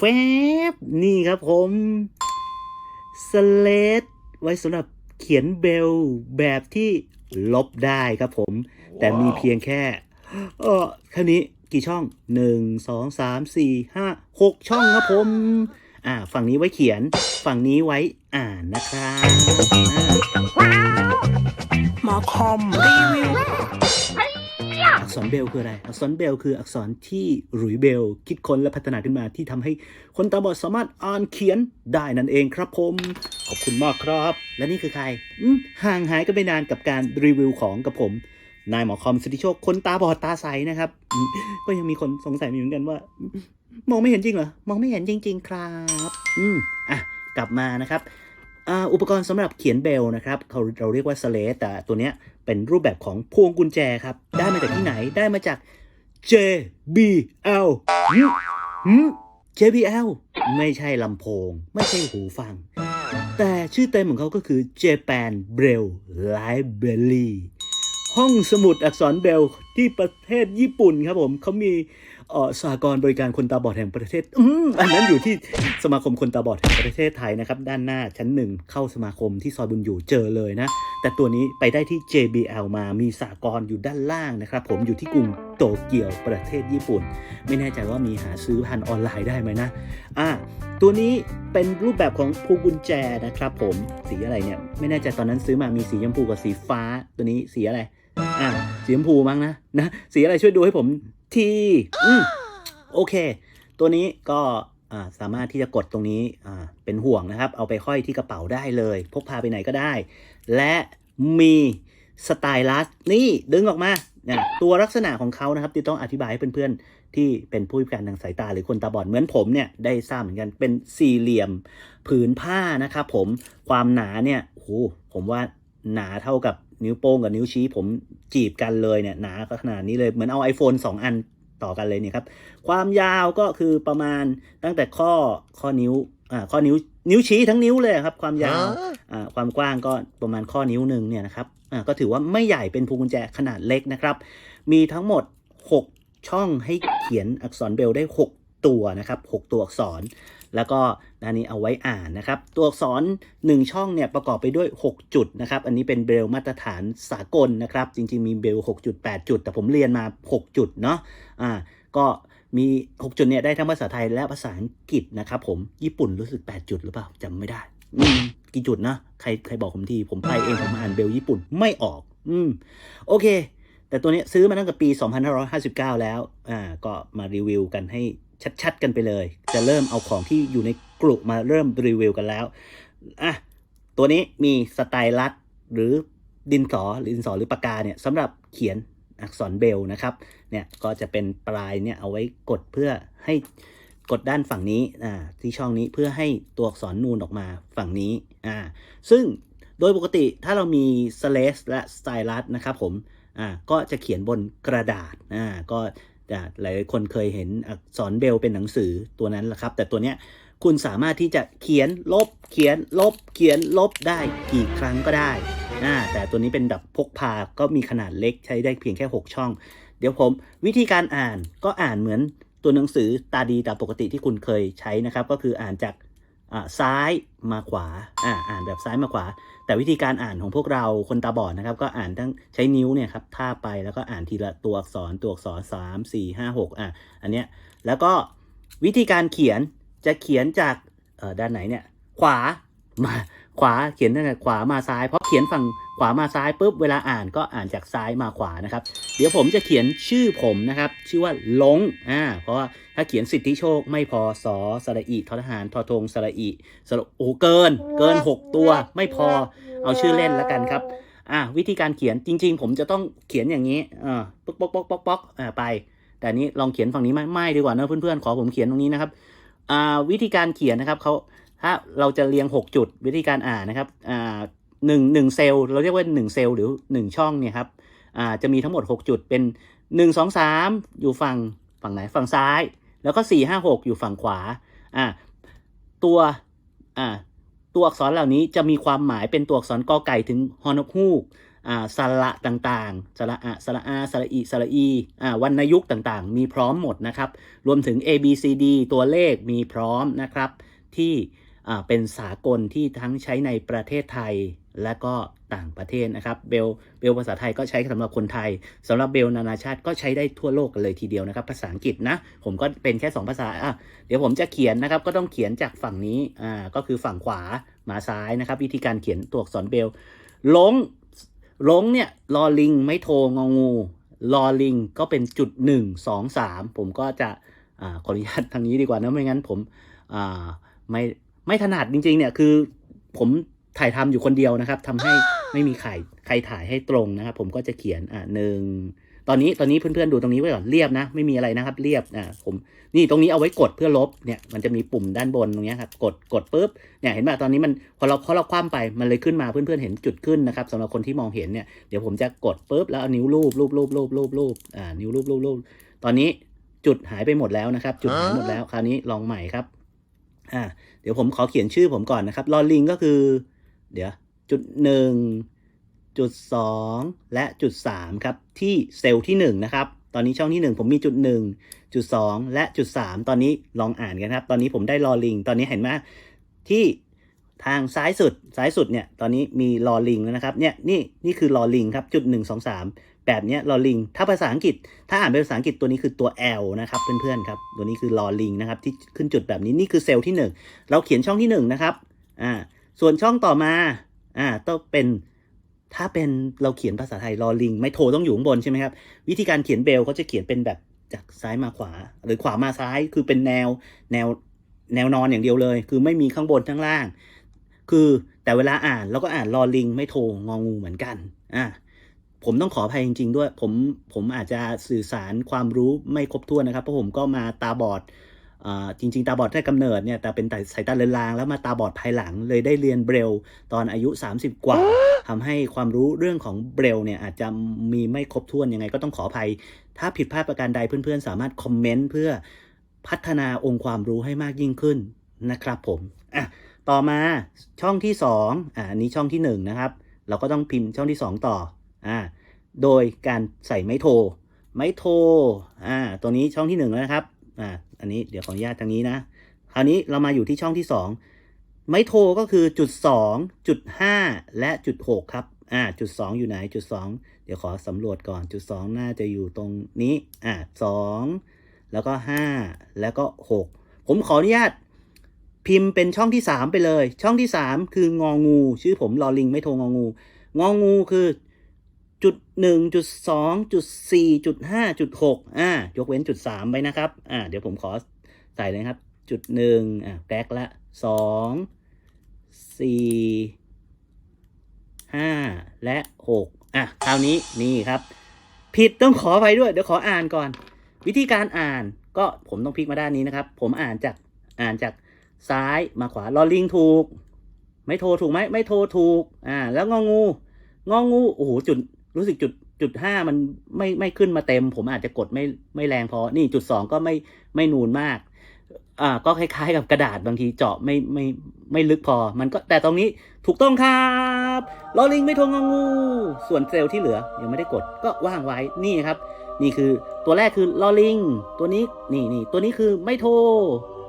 แฟบนี่ครับผมสเลดไว้สำหรับเขียนเบลแบบที่ลบได้ครับผมแต่มีเพียงแค่ เออแค่นี้กี่ช่องหนึ่งสองสามสี่ห้าหกช่องครับผม อ่า ฝั่งนี้ไว้เขียน ฝั่งนี้ไว้อ่านนะครับหมอคอมรีวิว อักษรเบลคืออะไร อักษรเบลคืออักษรที่หลุยเบล คิดค้นและพัฒนาขึ้นมาที่ทำให้คนตาบอดสามารถอ่านเขียนได้นั่นเองครับผม ขอบคุณมากครับ และนี่คือใครห่างหายกันไปนานกับการรีวิวของกับผม นายหมอคอมสิทธิโชคคนตาบอดตาใสนะครับ ก็ยังมีคนสงสัยอยู่เหมือนกันว่า มองไม่เห็นจริงเหรอ มองไม่เห็นจริง ๆ ครับ อืมอะกลับมานะครับอุปกรณ์สำหรับเขียนเบลนะครับเขาเราเรียกว่าสเลตแต่ตัวเนี้ยเป็นรูปแบบของพวงกุญแจครับ ได้มาจากที่ไหนได้มาจาก JBL หืมหืม JBL ไม่ใช่ลำโพง ไม่ใช่หูฟัง แต่ชื่อเต็มของเขาก็คือ Japan Braille Library ห้องสมุดอักษรเบลที่ประเทศญี่ปุ่นครับผมเขามีเอ่อ สหกรบริการคนตาบอดแห่งประเทศอืมอันนั้นอยู่ที่สมาคมคนตาบอดแห่งประเทศไทยนะครับ ด้านหน้าชั้นหนึ่งเข้าสมาคมที่ซอยบุญอยู่เจอเลยนะ แต่ตัวนี้ไปได้ที่ JBL มามีสหกรอยู่ด้านล่างนะครับ ผมอยู่ที่กรุงโตเกียวประเทศญี่ปุ่น ไม่แน่ใจว่ามีหาซื้อผ่านออนไลน์ได้ไหมนะอ่าตัวนี้เป็นรูปแบบของพวงกุญแจนะครับ ผมสีอะไรเนี่ยไม่แน่ใจตอนนั้นซื้อมามีสีชมพูกับสีฟ้าตัวนี้สีอะไรอ่าสีชมพูมั้งนะนะสีอะไรช่วยดูให้ผม ทีอืมโอเค ตัวนี้ก็สามารถที่จะกดตรงนี้เป็นห่วงนะครับ เอาไปห้อยที่กระเป๋าได้เลย พกพาไปไหนก็ได้ และมีสไตลัสนี่ดึงออกมาเนี่ยตัวลักษณะของเขานะครับที่ต้องอธิบายให้เพื่อนๆ ที่เป็นผู้พิการทางสายตาหรือคนตาบอดเหมือนผมเนี่ยได้ทราบเหมือนกันเป็นสี่เหลี่ยมผืนผ้านะครับผมความหนาเนี่ยโอ้โหผมว่าหนาเท่ากับ นิ้วโป้งกับนิ้วชี้ผมจีบกันเลยเนี่ยหนาขนาดนี้เลยเหมือนเอา iPhone 2 อันต่อกันเลยเนี่ยครับ ความยาวก็คือประมาณตั้งแต่ข้อข้อนิ้วอ่าข้อนิ้วนิ้วชี้ทั้งนิ้วเลยครับ ความยาวอ่าความกว้างก็ประมาณข้อนิ้วหนึ่งเนี่ยนะครับอ่าก็ถือว่าไม่ใหญ่เป็นพวงกุญแจขนาดเล็กนะครับ มีทั้งหมด 6 ช่องให้เขียนอักษรเบรลได้ 6 ตัวนะครับ 6 ตัวอักษร แล้วก็ด้านนี้เอาไว้อ่านนะครับ ตัวอักษร 1 ช่องเนี่ยประกอบไปด้วย 6 จุดนะครับ อันนี้เป็นเบรลมาตรฐานสากลนะครับ จริง ๆ มีเบรล6จุด8จุด แต่ผมเรียนมา 6 จุดเนาะอ่าก็มี 6 จุดเนี่ยได้ทั้งภาษาไทยและภาษาอังกฤษนะครับผมญี่ปุ่นรู้สึก 8 จุดหรือเปล่าจำไม่ได้กี่จุดนะใครใครบอกผมที ผมไปเองผมอ่านเบลญี่ปุ่นไม่ออก อืมโอเค แต่ตัวนี้ซื้อมาตั้งแต่ปี 2559 แล้ว อ่า ก็มารีวิวกันให้ ชัดๆกันไปเลย จะเริ่มเอาของที่อยู่ในกลุ่มมาเริ่มรีวิวกันแล้วอะตัวนี้มีสไตลัสหรือดินสอหรือดินสอหรือปากกาเนี่ยสำหรับเขียนอักษรเบลนะครับเนี่ยก็จะเป็นปลายเนี่ยเอาไว้กดเพื่อให้กดด้านฝั่งนี้อ่าที่ช่องนี้เพื่อให้ตัวอักษรนูนออกมาฝั่งนี้อ่าซึ่งโดยปกติถ้าเรามีสเลสและสไตลัสนะครับผมอ่าก็จะเขียนบนกระดาษอ่าก็ หลายคนเคยเห็นอักษรเบลเป็นหนังสือตัวนั้นแหละครับ แต่ตัวเนี้ยคุณสามารถที่จะเขียนลบเขียนลบเขียนลบได้กี่ครั้งก็ได้นะแต่ตัวนี้เป็นแบบพกพาก็มีขนาดเล็กใช้ได้เพียงแค่ 6 ช่อง เดี๋ยวผมวิธีการอ่านก็อ่านเหมือนตัวหนังสือตาดีตามปกติที่คุณเคยใช้นะครับ ก็คืออ่านจาก ซ้ายมาขวาอ่าอ่านแบบซ้ายมาขวา แต่วิธีการอ่านของพวกเราคนตาบอดนะครับ ก็อ่านทั้งใช้นิ้วเนี่ยครับท่าไปแล้วก็อ่านทีละตัวอักษรตัวอักษรสามสี่ห้าหกอะอันเนี้ยแล้วก็วิธีการเขียนจะเขียนจากเอ่อด้านไหนเนี่ยขวามา ขวาเขียนตั้งแต่ขวามาซ้ายเพราะเขียนฝั่งขวามาซ้ายปุ๊บเวลาอ่านก็อ่านจากซ้ายมาขวานะครับ เดี๋ยวผมจะเขียนชื่อผมนะครับ ชื่อว่าลงอ่าเพราะว่าถ้าเขียนสิทธิโชคไม่พอสอสระอีทอทหารทอทงสระอีสระโอ้เกิน เกิน 6 ตัวไม่พอเอาชื่อเล่นแล้วกันครับอ่าวิธีการเขียนจริง ๆ ผมจะต้องเขียนอย่างนี้อ่าป๊อกป๊อกป๊อกป๊อกป๊อกอ่าไป แต่นนี้ลองเขียนฝั่งนี้ไม่ไม่ดีกว่านะเพื่อนๆขอผมเขียนตรงนี้นะครับอ่าวิธีการเขียนนะครับเขา ถ้าเราจะเรียง 6 จุดวิธีการอ่านนะครับอ่าหนึ่งหนึ่งเซลล์เราเรียกว่า 1 เซลล์หรือ 1 ช่องเนี่ยครับอ่าจะมีทั้งหมด 6 จุดเป็น 1 2 3 อยู่ฝั่งฝั่งไหนฝั่งซ้าย แล้วก็ 4 5 6 อยู่ฝั่งขวาอ่าตัวอ่าตัวอักษรเหล่านี้จะมีความหมายเป็นตัวอักษรกอไก่ถึงฮอนกฮูกอ่าสระต่างๆสระอะสระอาสระอีสระอีอ่าวรรณยุกต์ต่างๆ มีพร้อมหมดนะครับ รวมถึง A B C D ตัวเลขมีพร้อมนะครับที่ เป็นสากลที่ทั้งใช้ในประเทศไทยและก็ต่างประเทศนะครับเบลเบลภาษาไทยก็ใช้สำหรับคนไทยสำหรับเบลนานาชาติก็ใช้ได้ทั่วโลกกันเลยทีเดียวนะครับ ภาษาอังกฤษนะ ผมก็เป็นแค่ 2 ภาษาอะเดี๋ยวผมจะเขียนนะครับ ก็ต้องเขียนจากฝั่งนี้อ่าก็คือฝั่งขวามาซ้ายนะครับ วิธีการเขียนตัวอักษรเบลลงลงเนี่ยลอลิงไม่โทงองูลอลิงก็เป็นจุดหนึ่งสองสามผมก็จะอ่าขออนุญาตทางนี้ดีกว่านะไม่งั้นผมอ่าไม่ ไม่ถนัดจริง ๆ เนี่ยคือ ผมถ่ายทำอยู่คนเดียวนะครับทำให้ไม่มีใครใครถ่ายให้ตรงนะครับ ผมก็จะเขียนอ่าหนึ่งตอนนี้ตอนนี้เพื่อนๆดูตรงนี้ไว้ก่อนเรียบนะ ไม่มีอะไรนะครับ เรียบอ่าผมนี่ตรงนี้เอาไว้กดเพื่อลบเนี่ยมันจะมีปุ่มด้านบนตรงเนี้ยครับกดกดปุ๊บเนี่ยเห็นป่ะตอนนี้มันพอเราพอเราคว่ำไปมันเลยขึ้นมาเพื่อนๆเห็นจุดขึ้นนะครับสำหรับคนที่มองเห็นเนี่ยเดี๋ยวผมจะกดปุ๊บแล้วเอานิ้วรูปรูปรูปรูปรูปรูปอ่านิ้วรูปรูปรูปตอนนี้จุดหายไปหมดแล้วนะครับ จุดหายหมดแล้วคราวนี้ลองใหม่ครับ อ่าเดี๋ยวผมขอเขียนชื่อผมก่อนนะครับลอลิงก็คือ เดี๋ยวจุดหนึ่งจุดสองและจุดสามครับ ที่เซลล์ที่หนึ่งนะครับ ตอนนี้ช่องที่หนึ่งผมมีจุดหนึ่งจุดสองและจุดสามตอนนี้ลองอ่านกันครับ ตอนนี้ผมได้ลอลิง ตอนนี้เห็นไหมที่ทางซ้ายสุดซ้ายสุดเนี่ยตอนนี้มีลอลิงแล้วนะครับเนี่ยนี่นี่คือลอลิงครับจุดหนึ่งสองสาม แบบนี้ลอลิง ถ้าภาษาอังกฤษ ถ้าอ่านเป็นภาษาอังกฤษตัวนี้คือตัว L นะครับเพื่อนๆครับ ตัวนี้คือลอลิงนะครับที่ขึ้นจุดแบบนี้นี่คือเซลล์ที่หนึ่งเราเขียนช่องที่หนึ่งนะครับ อ่า ส่วนช่องต่อมา อ่า ต้องเป็น ถ้าเป็นเราเขียนภาษาไทยลอลิง ไม่โทต้องอยู่ข้างบนใช่ไหมครับ วิธีการเขียนเบลเขาจะเขียนเป็นแบบจากซ้ายมาขวา หรือขวามาซ้าย คือเป็นแนว แนว แนวนอนอย่างเดียวเลย คือไม่มีข้างบนข้างล่าง คือแต่เวลาอ่านเราก็อ่านลอลิง ไม่โทงองูเหมือนกัน อ่า ผมต้องขออภัยจริง ๆ ด้วย ผมผมอาจจะสื่อสารความรู้ไม่ครบถ้วนนะครับ เพราะผมก็มาตาบอดอ่าจริง ๆ ตาบอดได้กำเนิดเนี่ยแต่เป็นสายตาเลือนลางแล้วมาตาบอดภายหลังเลยได้เรียนเบรลตอนอายุ 30 กว่าทำให้ความรู้เรื่องของเบรลเนี่ยอาจจะมีไม่ครบถ้วนยังไงก็ต้องขออภัย ถ้าผิดพลาดประการใดเพื่อนๆ สามารถคอมเมนต์เพื่อพัฒนาองค์ความรู้ให้มากยิ่งขึ้นนะครับผมอะต่อมาช่องที่2อ่าอันนี้ช่องที่1นะครับเราก็ต้องพิมพ์ช่องที่ 2 ต่อ อ่าโดยการใส่ไม้โท ไม้โทอ่าตัวนี้ช่องที่1แล้วนะครับอ่าอันนี้เดี๋ยวขออนุญาตทางนี้นะ คราวนี้เรามาอยู่ที่ช่องที่ 2 ไม้โทก็คือจุด2จุด5และจุด6ครับอ่าจุด 2 อยู่ไหนจุด 2 เดี๋ยวขอสำรวจก่อนจุด 2 น่าจะอยู่ตรงนี้อ่า2แล้วก็ 5 แล้วก็ 6 ผมขออนุญาตพิมพ์เป็นช่องที่ 3 ไปเลย ช่องที่ 3 คืององู ชื่อผมลอลิงไม่โทงองู งองูคือ จุดหนึ่งจุดสองจุดสี่จุดห้าจุดหกอ่ายกเว้นจุดสามไปนะครับอ่าเดี๋ยวผมขอใส่เลยครับ จุดหนึ่งอ่าแป๊กละสองสี่ห้าและหกอะคราวนี้นี่ครับ ผิดต้องขอไปด้วย เดี๋ยวขออ่านก่อน วิธีการอ่านก็ผมต้องพลิกมาด้านนี้นะครับ ผมอ่านจากอ่านจากซ้ายมาขวาลอลิงถูก ไม่โทรถูกไหมไม่โทรถูกอ่าแล้วงองูงองูโอ้โหจุด รู้สึกจุดจุดห้ามันไม่ไม่ขึ้นมาเต็ม ผมอาจจะกดไม่ไม่แรงพอ นี่จุดสองก็ไม่ไม่นูนมาก อ่า ก็คล้ายๆกับกระดาษบางทีเจาะไม่ไม่ไม่ลึกพอ มันก็แต่ตรงนี้ถูกต้องครับลอลิงไม่ทรงงู ส่วนเซลล์ที่เหลือยังไม่ได้กดก็ว่างไว้นี่ครับ นี่คือตัวแรกคือลอลิง ตัวนี้นี่นี่ตัวนี้คือไม่โท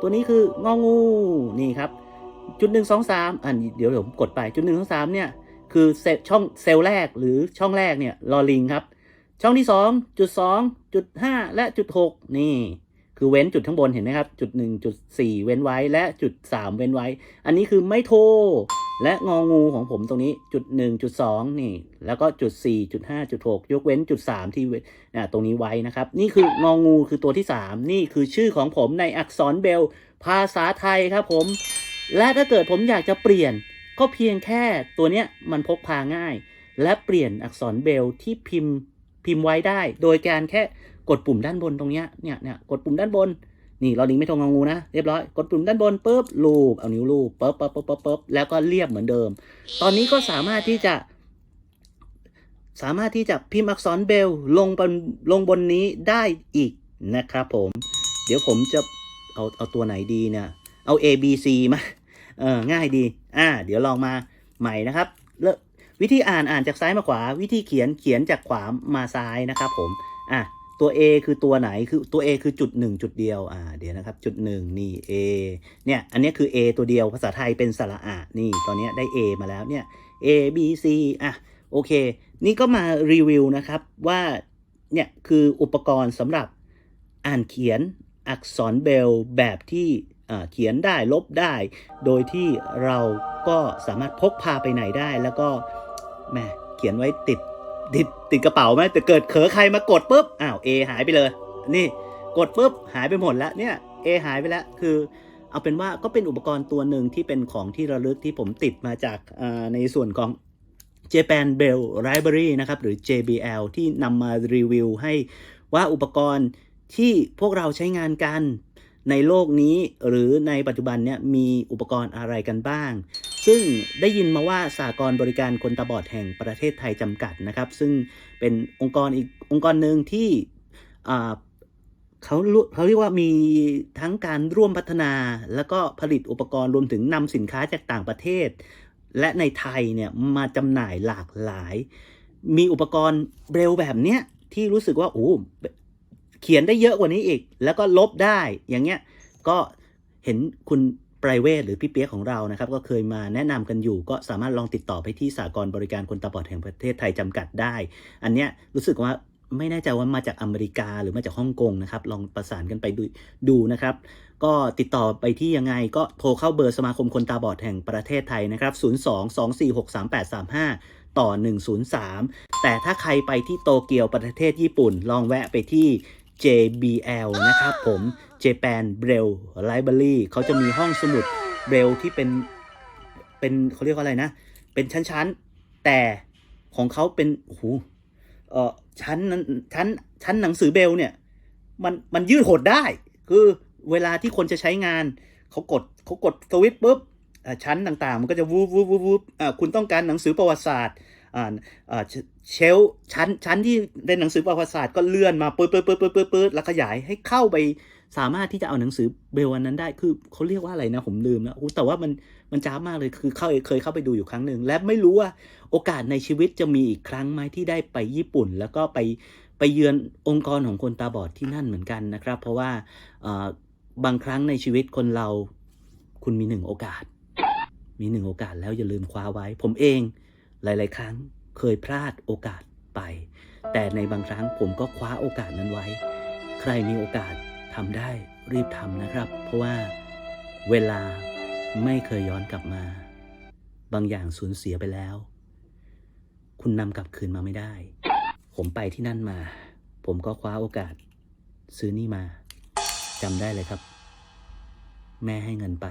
ตัวนี้คืององูนี่ครับ จุดหนึ่งสองสามอันเดี๋ยวผมกดไปจุดหนึ่งสองสามเนี่ย คือเซลช่องเซลล์แรกหรือช่องแรกเนี่ยลอลิงครับ ช่องที่สองจุดสองจุดห้าและจุดหกนี่ คือเว้นจุดข้างบนเห็นไหมครับ จุดหนึ่งจุดสี่เว้นไว้และจุดสามเว้นไว้ อันนี้คือไม่โทรและงองูของผมตรงนี้จุดหนึ่งจุดสองนี่ แล้วก็จุดสี่จุดห้าจุดหกยกเว้นจุดสามที่เนอ่าตรงนี้ไว้นะครับ นี่คืององูคือตัวที่สามนี่คือชื่อของผมในอักษรเบล ภาษาไทยครับผม และถ้าเกิดผมอยากจะเปลี่ยน ก็เพียงแค่ตัวเนี้ยมันพกพาง่าย และเปลี่ยนอักษรเบลที่พิมพ์พิมพ์ไว้ได้ โดยการแค่กดปุ่มด้านบนตรงเนี้ยเนี่ยเนี่ยกดปุ่มด้านบน นี่เราลิงไม่ทงงองูนะเรียบร้อยกดปุ่มด้านบนปุ๊บลูบเอานิ้วลูบปุ๊บปุ๊บปุ๊บปุ๊บปุ๊บแล้วก็เรียบเหมือนเดิม ตอนนี้ก็สามารถที่จะสามารถที่จะพิมพ์อักษรเบลลงบนลงบนนี้ได้อีกนะครับผม เดี๋ยวผมจะเอาเอาตัวไหนดีเนี่ยเอา A B C มา เออง่ายดี อ่า เดี๋ยวลองมาใหม่นะครับเริ่มวิธีอ่านอ่านจากซ้ายมาขวา วิธีเขียนเขียนจากขวามาซ้ายนะครับผม อะตัว A คือตัวไหนคือตัว A คือจุดหนึ่งจุดเดียวอ่าเดี๋ยวนะครับจุดหนึ่งนี่ A เนี่ยอันนี้คือ A ตัวเดียวภาษาไทยเป็นสระอะนี่ตอนนี้ได้ A มาแล้วเนี่ย A B C อะโอเค นี่ก็มารีวิวนะครับว่าเนี่ยคืออุปกรณ์สำหรับอ่านเขียนอักษรเบลแบบที่ เขียนได้ลบได้ โดยที่เราก็สามารถพกพาไปไหนได้แล้วก็แหมเขียนไว้ติดติดติดกระเป๋าไหมแต่เกิดเขอใครมากดปุ๊บอ้าว A หายไปเลย นี่กดปุ๊บหายไปหมดแล้วเนี่ย A หายไปแล้วคือเอาเป็นว่าก็เป็นอุปกรณ์ตัวหนึ่งที่เป็นของที่ระลึกที่ผมติดมาจากในส่วนของ Japan Bell Library นะครับ หรือ JBL ที่นำมารีวิวให้ว่าอุปกรณ์ที่พวกเราใช้งานกัน ในโลกนี้หรือในปัจจุบันเนี่ยมีอุปกรณ์อะไรกันบ้าง ซึ่งได้ยินมาว่าสากลบริการคนตาบอดแห่งประเทศไทยจำกัดนะครับ ซึ่งเป็นองค์กรอีกองค์กรหนึ่งที่เขาเขาเรียกว่ามีทั้งการร่วมพัฒนา แล้วก็ผลิตอุปกรณ์รวมถึงนำสินค้าจากต่างประเทศ และในไทยเนี่ยมาจำหน่ายหลากหลาย มีอุปกรณ์เบรลแบบเนี้ยที่รู้สึกว่าโอ้ เขียนได้เยอะกว่านี้อีก แล้วก็ลบได้ อย่างเงี้ย ก็เห็นคุณไพรเวทหรือพี่เปียกของเรานะครับ ก็เคยมาแนะนำกันอยู่ ก็สามารถลองติดต่อไปที่สากลบริการคนตาบอดแห่งประเทศไทยจำกัดได้ อันเนี้ยรู้สึกว่าไม่แน่ใจว่ามาจากอเมริกาหรือมาจากฮ่องกงนะครับ ลองประสานกันไปดูดูนะครับ ก็ติดต่อไปที่ยังไงก็โทรเข้าเบอร์สมาคมคนตาบอดแห่งประเทศไทยนะครับ 02-246-3835 ต่อ 103 แต่ถ้าใครไปที่โตเกียวประเทศญี่ปุ่น ลองแวะไปที่ JBL นะครับผม Japan Braille Library เขาจะมีห้องสมุดเบรลที่เป็นเป็นเขาเรียกว่าอะไรนะ เป็นชั้นๆ แต่ของเขาเป็นโอ้โหเออชั้นนั้นชั้นชั้นหนังสือเบลเนี่ยมันมันยืดหดได้ คือเวลาที่คนจะใช้งานเขากดเขากดสวิตช์ปุ๊บอ่าชั้นต่างๆ มันก็จะวูบวูบวูบวูบอ่าคุณต้องการหนังสือประวัติศาสตร์ เชเชลชั้นชั้นที่เป็นหนังสือประวัติศาสตร์ก็เลื่อนมาปื๊ดปื๊ดปื๊ดปื๊ดปื๊ดแล้วขยายให้เข้าไปสามารถที่จะเอาหนังสือเบลอันนั้นได้ คือเขาเรียกว่าอะไรนะ ผมลืมแล้วแต่ว่ามันมันจ้ามากเลยคือเข้าเคยเข้าไปดูอยู่ครั้งหนึ่งและไม่รู้ว่าโอกาสในชีวิตจะมีอีกครั้งไหมที่ได้ไปญี่ปุ่น แล้วก็ไปไปเยือนองค์กรของคนตาบอดที่นั่นเหมือนกันนะครับ เพราะว่าบางครั้งในชีวิตคนเราคุณมีหนึ่งโอกาส มีหนึ่งโอกาสแล้วอย่าลืมคว้าไว้ ผมเอง หลาย ๆ ครั้งเคยพลาดโอกาสไป แต่ในบางครั้งผมก็คว้าโอกาสนั้นไว้ ใครมีโอกาสทำได้รีบทำนะครับ เพราะว่าเวลาไม่เคยย้อนกลับมา บางอย่างสูญเสียไปแล้ว คุณนำกลับคืนมาไม่ได้ ผมไปที่นั่นมา ผมก็คว้าโอกาส ซื้อนี่มาจำได้เลยครับ แม่ให้เงินไป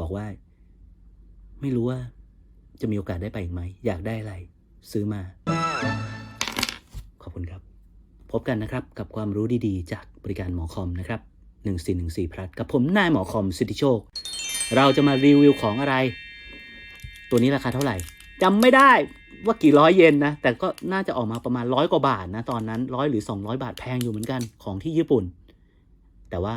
บอกว่า ไม่รู้ว่า จะมีโอกาสได้ไปอีกไหม อยากได้อะไร ซื้อมา ขอบคุณครับ พบกันนะครับกับความรู้ดีๆ จากบริการหมอคอมนะครับ1414พลัดกับผมนายหมอคอมสิทธิโชค เราจะมารีวิวของอะไร ตัวนี้ราคาเท่าไหร่จำไม่ได้ว่ากี่ร้อยเยนนะ แต่ก็น่าจะออกมาประมาณร้อยกว่าบาทนะ ตอนนั้นร้อยหรือ 200 บาทแพงอยู่เหมือนกันของที่ญี่ปุ่น แต่ว่า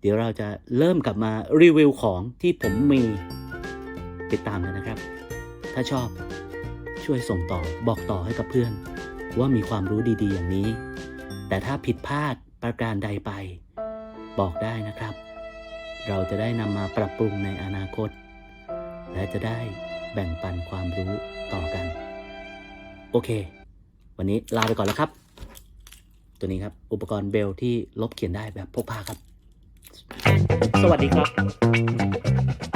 เดี๋ยวเราจะเริ่มกลับมารีวิวของที่ผมมีติดตามกันนะครับ ถ้าชอบ ช่วยส่งต่อบอกต่อให้กับเพื่อน ว่ามีความรู้ดีๆ อย่างนี้ แต่ถ้าผิดพลาดประการใดไป บอกได้นะครับ เราจะได้นำมาปรับปรุงในอนาคต และจะได้แบ่งปันความรู้ต่อกัน โอเค วันนี้ลาไปก่อนแล้วครับ ตัวนี้ครับ อุปกรณ์เบลที่ลบเขียนได้แบบพกพาครับ สวัสดีครับ